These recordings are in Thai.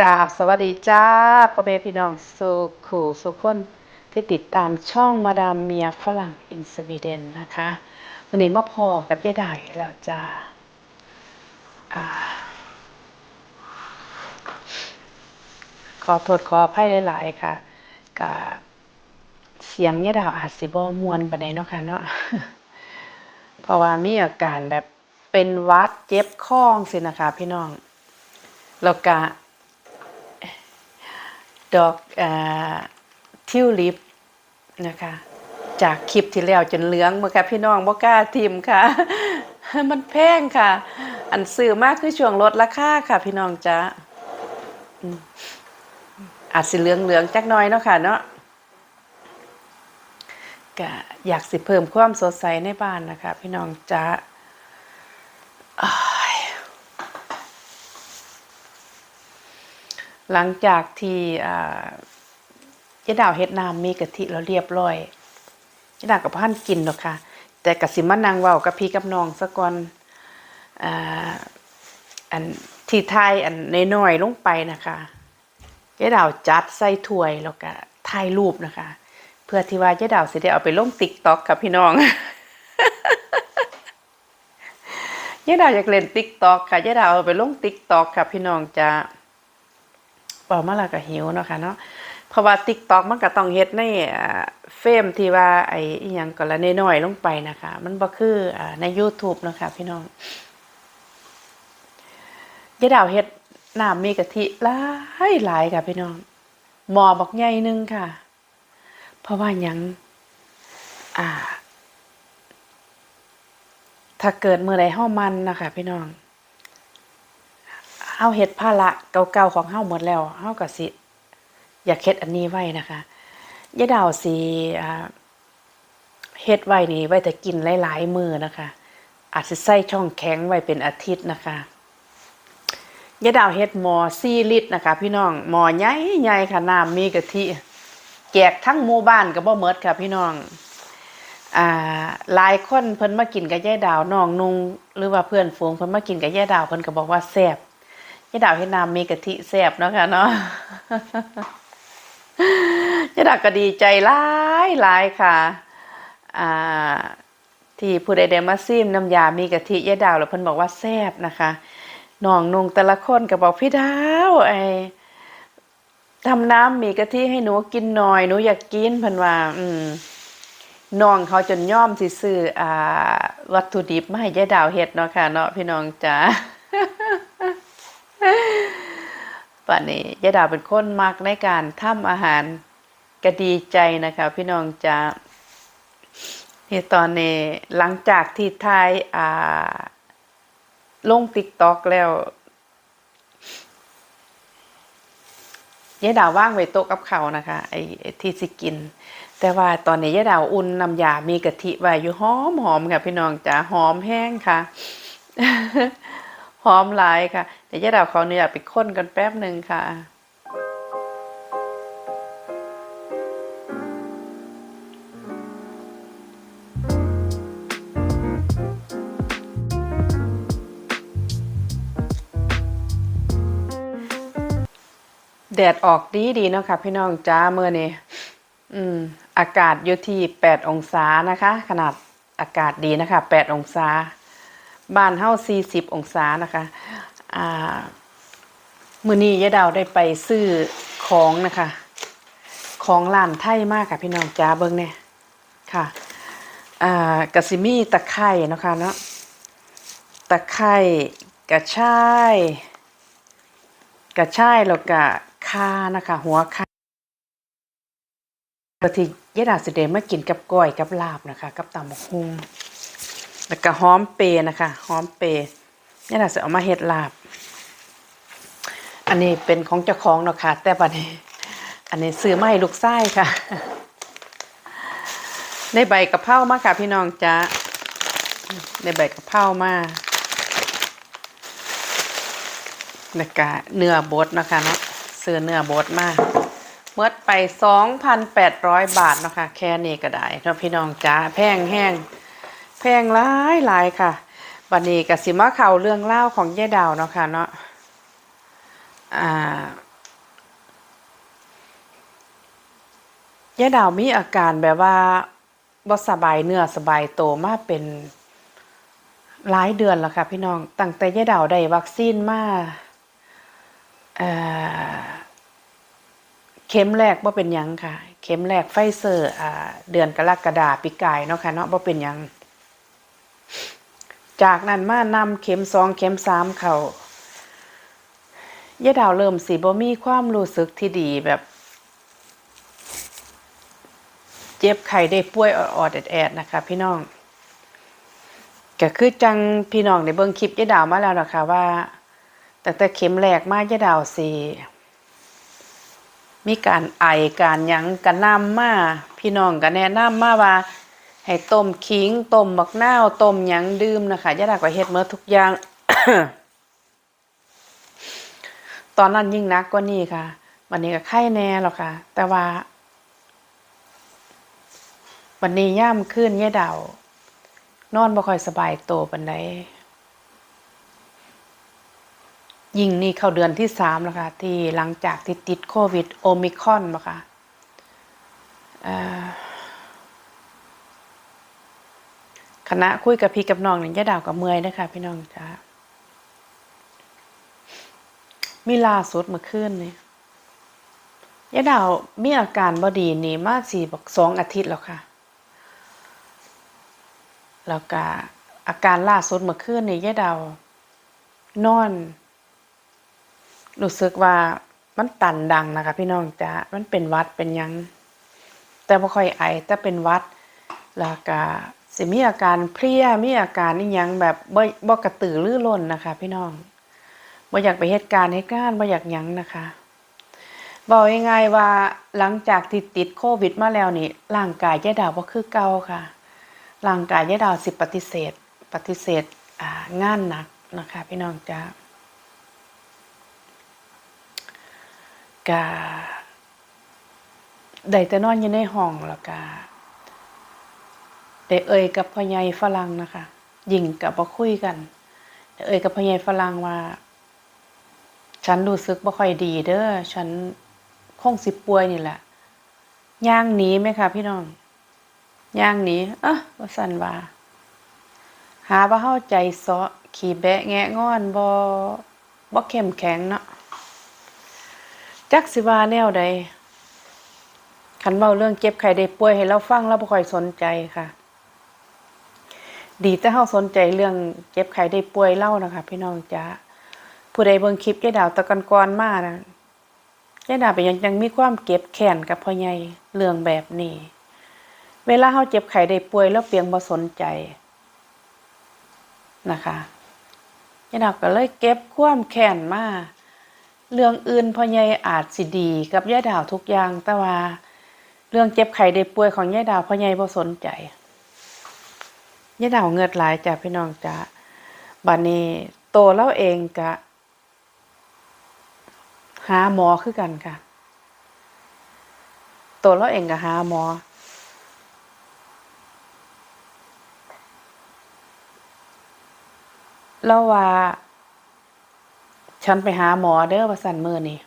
ราบสวัสดีจ้าพ่อแม่พี่น้องสุขูสุขคนที่ติดตามช่องมาดามเมียฝรั่งอินสวีเดนนะคะวันนี้มาพอกับยายได้แล้วจ้าอ่าขอโทษขออภัยหลาย ๆ ค่ะกับเสียงยายดาวอาจสิบ่มวนไปานเนาะค่ะเนาะเพราะว่ามีอาการแบบเป็นวัดเจ็บคองสินะคะพี่น้องแล้วก็ ดอกอทิวลิปนะคะ จากคลิปที่แล้วจนเหลืองมาค่ะพี่น้องบ่กล้าทิมค่ะ มันแพงค่ะ อันซื้อมากคือช่วงลดราคาค่ะ พี่น้องจ้าอาจสิเหลืองเหลืองๆจักน้อยเนาะค่ะ เนาะก็อยากสิเพิ่มความสดใสในบ้านนะคะ พี่น้องจ้าอ้าย หลังจากที่เจ๊ดาวเฮ็ดน้ำมีกะทิแล้วเรียบร้อยเจ๊ดาวกับพันกินหรอกค่ะ แต่กสิมานั่งเว้ากับพี่กับน้องซะก่อนอันที่ไทยอันน้อยๆลงไปนะคะเจ๊ดาวจัดใส่ถ้วยแล้วก็ถ่ายรูปนะคะ เพื่อที่ว่าเจ๊ดาวสิได้เอาไปลง TikTok กับพี่น้องเจ๊ดาวอยากเล่น TikTok ค่ะเจ๊ดาวเอาไปลง TikTok ค่ะพี่น้องจะ เป่ามาละก็หิวเนาะค่ะเนาะเพราะว่า TikTok มันก็ต้องเฮ็ดในอ่เฟมที่ว่าไอ้อีหยังก็ละน้อยๆลงไปนะคะ มันบ่คือใน YouTube นะคะ พี่น้องเจ๊ดาวเฮ็ดน้ำมีกะทิหลายหลายค่ะพี่น้องหมอบักใหญ่หนึงค่ะ เพราะว่าหยังอ่า ถ้าเกิดเมื่อใดเฮามันนะคะพี่น้อง เฮาเฮ็ดภาระเก่าๆของเฮาหมดแล้วเฮาก็สิ อยากเฮ็ดอันนี้ไว้นะคะยายดาวสิเฮ็ดไว้นี่ไว้แต่กินหลายๆมือนะคะ อาจสิใส่ช่องแข็งไว้เป็นอาทิตย์นะคะยายดาวเฮ็ดหม้อ4ลิตรนะคะ พี่น้องหม้อใหญ่ๆค่ะน้ำมีกะทิแจกทั้งหมู่บ้านก็บ่หมดค่ะ พี่น้องอ่าหลายคนเพิ่นมากินกับยายดาวน้องนุงหรือว่าเพื่อนฝูงเพิ่นมากินกับยายดาวเพิ่นก็บอกว่าแซ่บ ยายดาวเฮ็ดน้ำมีกะทิแซ่บเนาะค่ะเนาะยายดาวก็ดีใจหลายหลายค่ะ อ่า ที่ผู้ใดได้มาซิมน้ำยามีกะทิยายดาวแล้วเพิ่นบอกว่าแซ่บนะคะน้องนุงแต่ละคนก็บอกพี่ดาวไอ้ทำน้ำมีกะทิให้หนูกินหน่อยหนูอยากกินเพิ่นว่า อืมน้องเขาจนย่อมสิซื้ออ่าวัตถุดิบมาให้ยายดาวเฮ็ดเนาะค่ะเนาะพี่น้องจ๋า ป่านนี้ยายดาวเป็นคนมักในการทำอาหารก็ดีใจนะคะ พี่น้องจ๋านี่ตอนนี้หลังจากที่ทายอ่าลง TikTok แล้วยายดาวว่างไว้โต๊ะกับเขานะคะไอ้ไอที่สิกิน แต่ว่าตอนนี้ยายดาวอุ่นน้ำยามีกะทิไว้อยู่หอมหอมค่ะ พี่น้องจ๋าหอมแห้งค่ะ อมหลายค่ะ เดี๋ยวยาดาวขออนุญาตไปค้นกันแป๊บหนึ่งค่ะแดดออกดีดีเนาะค่ะพี่น้องจ้าเมื่อนี้อืม อากาศอยู่ที่แปดองศานะคะ ขนาดอากาศดีนะคะแปดองศา บ้านเฮาสี่สิบองศานะคะอ่ามื้อนี้ยายดาวได้ไปซื้อของนะคะ ของร้านไทยมากค่ะพี่น้องจ้าเบิ่งเนี่ยค่ะอ่ากะสิมีตะไคร่นะคะเนาะตะไคร่กระชายกระชายแล้วก็ข่านะคะ หัวข่าปกติยายดาวสิเดมากินกับก้อยกับลาบนะคะ กับตำบักหุ่ง แล้วก็หอมเปรย์นะคะหอมเปรย์ยายดาวสิเอามาเฮ็ดลาบ อันนี้เป็นของเจ้าของเนาะค่ะ แต่บัดนี้ อันนี้ซื้อมาให้ลูกชายค่ะ ได้ใบกะเพรามาค่ะพี่น้องจ้าได้ใบกะเพรามาแล้วก็เนื้อบดนะคะเนาะซื้อเนื้อบดมาเมื่อไป 2,800 บาทเนาะคะแค่นี้ก็ได้เนาะพี่น้องจ้าแพงแห้ง แพงหลายหลายค่ะบัดนี้กับสิมาเข่าเรื่องเล่าของย่าดาวเนาะค่ะเนาะอ่าย่ดาวมีอาการแบบว่าบ่สบายเนื้อสบายโตมาเป็นหลายเดือนแล้วค่ะพี่น้องตั้งแต่ย่าดาวได้วัคซีนมาเข็มแรกว่าเป็นยังค่ะ เข็มแรกไฟเซอร์เดือนกรกฎาปีกายเนาะค่ะเนาะว่าเป็นยัง จากนั้นมานำเข็มสองเข็มสามเขายายดาวเริ่มสิบ่มีความรู้สึกที่ดีแบบ เจ็บไข้ได้ป่วยออดๆแอดนะคะ พี่น้องก็คือจังพี่น้องในเบิ่งคลิปยายดาวมาแล้วนะคะว่าแต่แต่เข็มแรกมายายดาวสิมีการไอการยังกันนำมาพี่น้องก็แนะนำมาว่า ให้ต้มขิงต้มบักนาวต้มหยังดื่มนะคะยาดาวก็เฮ็ดเมื่อทุกอย่าง ตอนนั้นยิ่งนักกว่านี้ค่ะวันนี้ก็ไข้แน่หรอกค่ะ แต่ว่า วันนี้ย่ามขึ้นยาดาว นอนบ่ค่อยสบายโตปานใดยิ่งนี่เข้าเดือนที่สามแล้วค่ะ ที่หลังจากที่ติดโควิดโอมิคอนบ่ค่ะอ่อ คณะคุยกับพี่กับน้องนี่ยาดาวกับเมยนะคะพี่น้องจ้ามีลาสุดเมื่อคืนนี่ยายดาวมีอาการบ่ดีนี่มาสี่บอกสองอาทิตย์แล้วค่ะ แล้วก็อาการล่าสุดเมื่อคืนนี่ยายดาวนอนรู้สึกว่ามันตันดังนะคะ พี่น้องจ้ามันเป็นวัดเป็นยัง แต่บ่ค่อยไอแต่เป็นวัดแล้วก็ สิมีอาการเพลียมีอาการอีหยังแบบบ่บ่กระตือรือร้นนะคะ พี่น้องบ่อยากไปเหตุการณ์เหตุการณ์บ่อยากหยังนะคะบอกง่ายๆว่าหลังจากที่ติดโควิดมาแล้วนี่ร่างกายยายดาวบ่คือเก่าค่ะร่างกายยายดาวสิปฏิเสธ ปฏิเสธอ่างานหนักนะคะ พี่น้องจ้ากะได้แต่นอนอยู่ในห้องแล้วก็ ได้เอ่ยกับพ่อใหญ่ฝรั่งนะคะยิงกับบ่คุยกันได้เอ่ยกับพ่อใหญ่ฝรั่งว่า ฉันรู้สึกบ่ค่อยดีเด้อฉันคงสิป่วยนี่แหละย่างหนีไหมคะพี่น้องย่างหนี้อะว่าสันว่า หาว่าเฮาใจเซาะขี่แบะแงะงอนบ่บ่เข้มแข็งเนาะจักสิว่าแนวใดคันเว้าเรื่องเจ็บไข้ได้ป่วยให้เราฟังเราบ่ค่อยสนใจค่ะ ดีแต่เฮาสนใจเรื่องเจ็บไข้ได้ป่วยเล่านะคะ พี่น้องจ้าผู้ใดเบิ่งคลิปยายดาวตะกันก่อนมานะยายดาวเป็นยังยังมีความเก็บแค้นกับพ่อใหญ่เรื่องแบบนี้ เวลาเขาเจ็บไข้ได้ป่วยแล้วเปียงบ่สนใจนะคะยายดาวก็เลยเก็บความแค้นมาเรื่องอื่นพ่อใหญ่อาจสิดีกับยายดาวทุกอย่างแต่ว่า เรื่องเจ็บไข้ได้ป่วยของยายดาวพ่อใหญ่บ่สนใจ ย่ายดาวเงือดหลายจ้ะพี่น้องจ้ะบัดนี้โตแล้วเองก็หาหมอคือกันค่ะ โตแล้วเองก็หาหมอ แล้วว่า ฉันไปหาหมอเด้อว่าสันมือนี่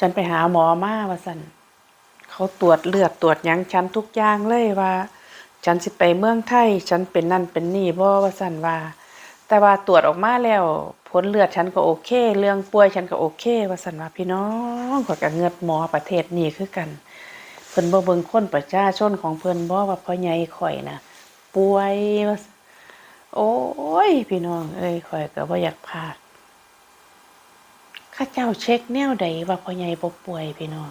ฉันไปหาหมอมาว่าสัน เขาตรวจเลือดตรวจยังฉันทุกอย่างเลยว่า ฉันสิไปเมืองไทย ฉันเป็นนั่นเป็นนี่บ่ว่าสันว่า แต่ว่าตรวจออกมาแล้วผลเลือดฉันก็โอเค เรื่องป่วยฉันก็โอเค ว่าสันว่าพี่น้องขอยกับเงือดหมอประเทศนี้คือกัน เพิ่นบ่เบิ่งคนประชาชนของเพิ่นบ่ว่าพ่อใหญ่ข่อยนะป่วยโอ้ย พี่น้อง เอ้ยข่อยก็บ่อยากพาข้าเจ้าเช็คแนวใดว่าพ่อใหญ่บ่ป่วยพี่น้อง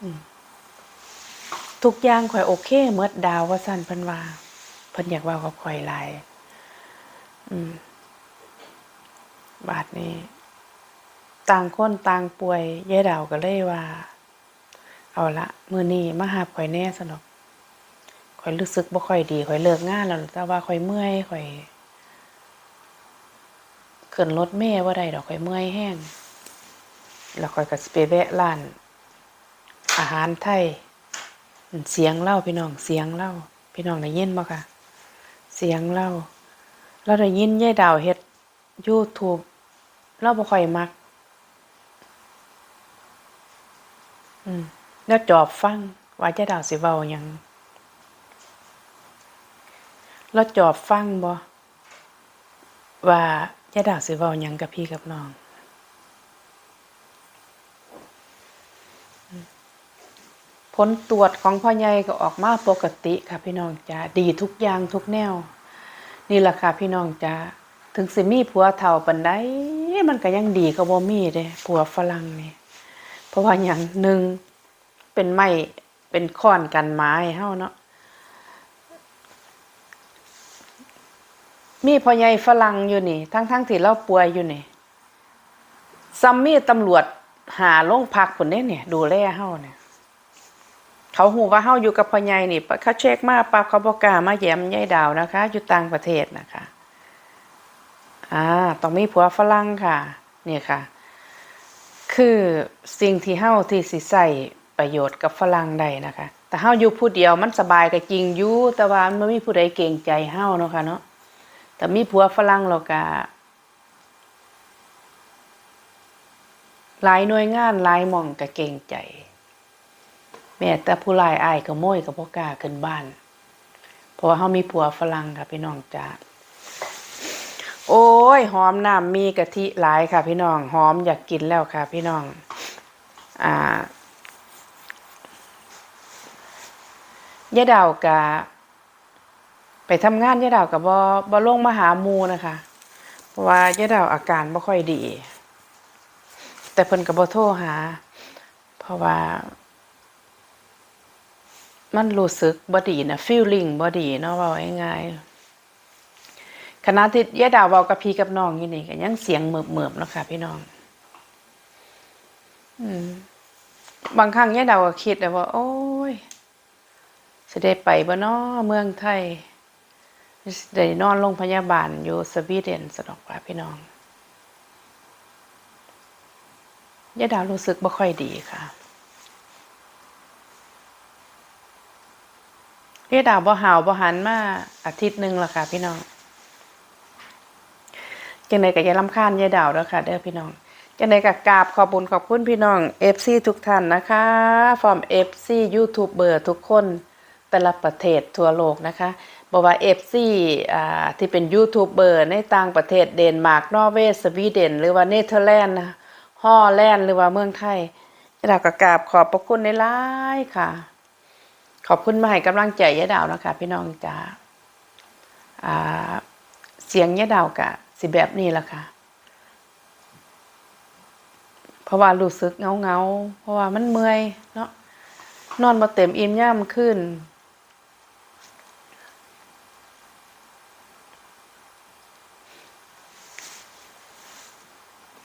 อืม ทุกอย่างข่อยโอเคเมดดาวว่าสั่นเพิ่นว่าเพิ่นอยากว้ากับข่อยหลายอืม บาดนี้ ต่างคนต่างป่วยยายดาวก็เลยว่า เอาละมื้อนี้มาหาข่อยแน่สนอกข่อยรู้สึกบ่ค่อยดีข่อยเลิกงานแล้วแต่ว่าข่อยเมื่อยข่อยขึ้นรถเมล์บ่ได้ดอกข่อยเมื่อยแห้งแล้วข่อยก็สิไปแวะร้าน อาหารไทย เสียงเล่าพี่น้องเสียงเล่าพี่น้องได้ยินบ่คะเสียงเล่าเราได้ยินยายดาวเฮ็ด YouTube เราบ่ค่อยมัก อืมแล้วจอบฟัง ว่าจะดาวสิเว้าหยังแล้วจอบฟังบ่ว่าจะดาวสิเว้าหยังกับพี่กับน้อง ผลตรวจของพ่อใหญ่ก็ออกมาปกติค่ะพี่น้องจ้าดีทุกอย่างทุกแนว นี่แหละค่ะพี่น้องจ้าถึงสิมีผัวเฒ่าปานใดมันก็ยังดีก็บ่มีเด้ผัวฝรั่งนี่เพราะว่าหยังหนึ่งเป็นไม้เป็นค้อนกันไม้เฮาเนาะมีพ่อใหญ่ฝรั่งอยู่นี่ ทั้งๆที่เราป่วยอยู่นี่ซัมมีตำรวจหาโรงพักพุ่นเด้เนี่ย ดูแลเฮาเนี่ย เขาหูว่าเฮาอยู่กับพ่อใหญ่นี่เขาเช็คมาปั๊บเขาบอกกามาแย้มยายดาวนะคะ อยู่ต่างประเทศนะคะอ่าต้องมีผัวฝรั่งค่ะเนี่ยค่ะ คือสิ่งที่เฮาที่สิใส่ประโยชน์กับฝรั่งได้นะคะ แต่เฮาอยู่ผู้เดียวมันสบายก็จริงอยู่แต่ว่ามันบ่มีผู้ใดเกรงใจเฮาเนาะค่ะเนาะแต่มีผัวฝรั่งเราก็หลายหน่วยงานหลายมองก็เกรงใจ แม้แต่ผู้ลายอายก็โม้ยก็บ่กล้าขึ้นบ้าน เพราะว่าเฮามีผัวฝรั่งค่ะพี่น้องจ้าโอ้ยหอมน้ำมีกะทิหลายค่ะ พี่น้องหอมอยากกินแล้วค่ะ พี่น้อง อ่ายายดาวกะไปทำงานยายดาวกับบ่บ่ลงมาหาหมูนะคะ เพราะว่ายายดาวอาการบ่ค่อยดี แต่เพิ่นก็บ่โทรหา เพราะว่า มันรู้สึกบ่ดีนะ feeling บ่ดีเนาะว้าง่ายๆขณะที่ยายดาวเว้ากับพี่กับน้องอยู่นี่ก็ยังเสียงเหมิบๆเนะค่ะพี่น้อง อืม บางครั้งยายดาวก็คิดนะว่า โอ้ยสิได้ไปบ่เนาะเมืองไทยได้นอนโรงพยาบาลอยู่สวีเดนสนอกว่าพี่น้องยายดาวรู้สึกบ่ค่อยดีค่ะ เรียดาวบ่หาวบ่หันมาอาทิตย์หนึ่งและค่ะ พี่น้องจังไดก็อย่าลำคาญยายดาวเด้อค่ะเด้อพี่น้องจังไดก็กราบขอบุญขอบคุณพี่น้อง FC ทุกท่านนะคะฟอร์ม FC ยูทูบเบอร์ทุกคนแต่ละประเทศทั่วโลกนะคะบอกว่า FC อ่าที่เป็นยูทูบเบอร์ในต่างประเทศเดนมาร์กนอร์เวย์สวีเดน หรือว่าเนเธอร์แลนด์ฮอลแลนด์หรือว่าเมืองไทยยายดาวก็กราบขอบพระคุณในหลายค่ะ ขอบคุณมาให้กำลังใจยายดาวนะคะพี่น้องจ้าเสียงยายดาวกะสิแบบนี้ละค่ะ เพราะว่ารู้สึกเงาเงาเพราะว่ามันเมื่อยเนาะนอนมาเต็มอิ่มย่ำขึ้น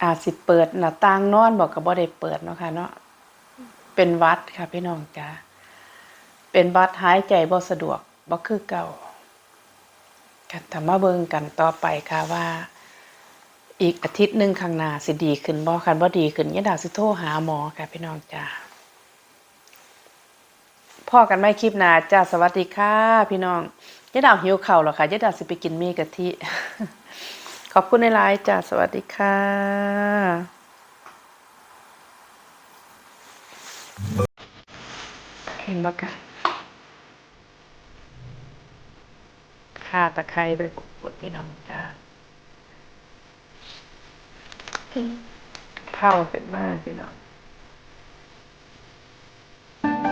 อาจสิเปิดหน้าต่างนอนบอกกับบ่ได้เปิดเนาะค่ะเนาะเป็นวัดค่ะพี่น้องจ้า เป็นบัดหายใจบ่สะดวกบ่คือเก่ากันทำมาเบิ่งกันต่อไปค่ะว่า อีกอาทิตย์หนึ่งข้างหน้าสิดีขึ้นบ่คันบ่ดีขึ้นยะดาสิโทรหาหมอค่ะพี่น้องจ้าพ่อกันไม่คลิปหน้าจ้าสวัสดีค่ะ พี่น้องยะดาหิวข้าวแล้วค่ะยะดาสิไปกินมีกะทิ ขอบคุณในไลน์จ้าสวัสดีค่ะเห็นบ่กัน ข่าตะไคร้ไปกดพี่น้องจ้าเผาเป็นมากพี่น้อง